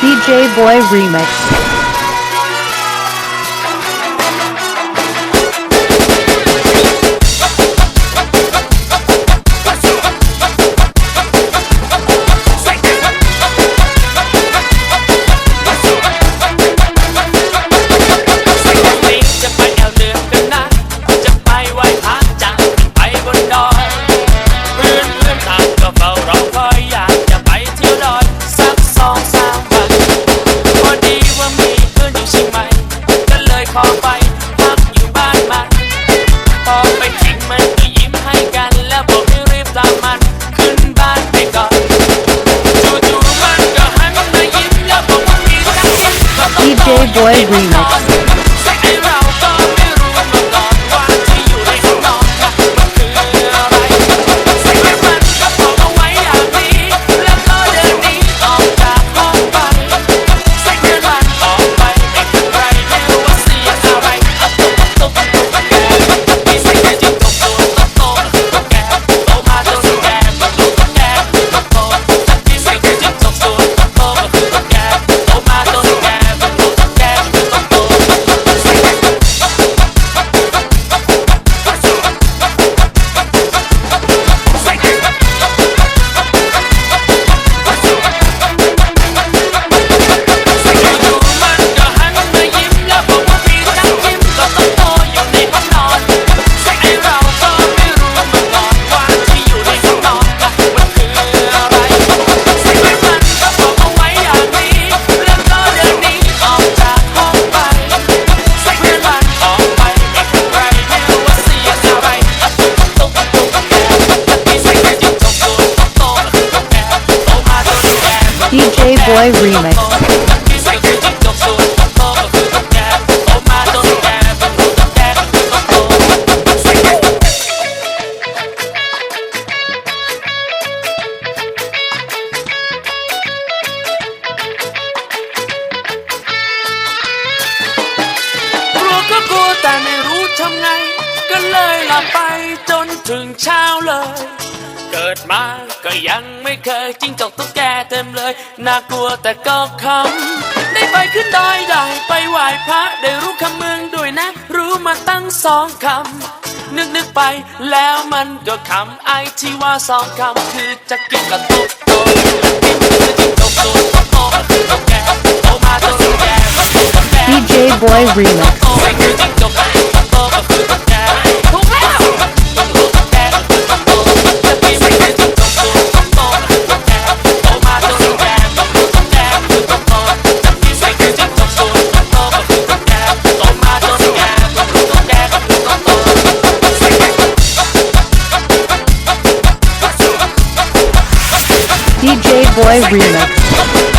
DJ Boy Remix. Playboy Remix. Boy Remix. แต่ไม่รู้ทำไง ก็เลยลัไปจนถึงเช้าเลย เกิดมาก็ยังไม่เคยจริงจกตุ๊กแกเต็มเลย น่ากลัวแต่ก็คำได้ไปขึ้นดอยได้ไปไหว้พระได้รู้คำเมืองด้วยนะ รู้มาตั้งสองคำ นึกนึกไปแล้วมันก็คำไอที่ว่าสองคำคือจะกินกับตุ๊กตุ๊กกินคือจิ้งจกตุ๊กตุ๊กโตมาตุ๊กแกโตมาตุ๊กแก DJ Boy Remix Boy Remix.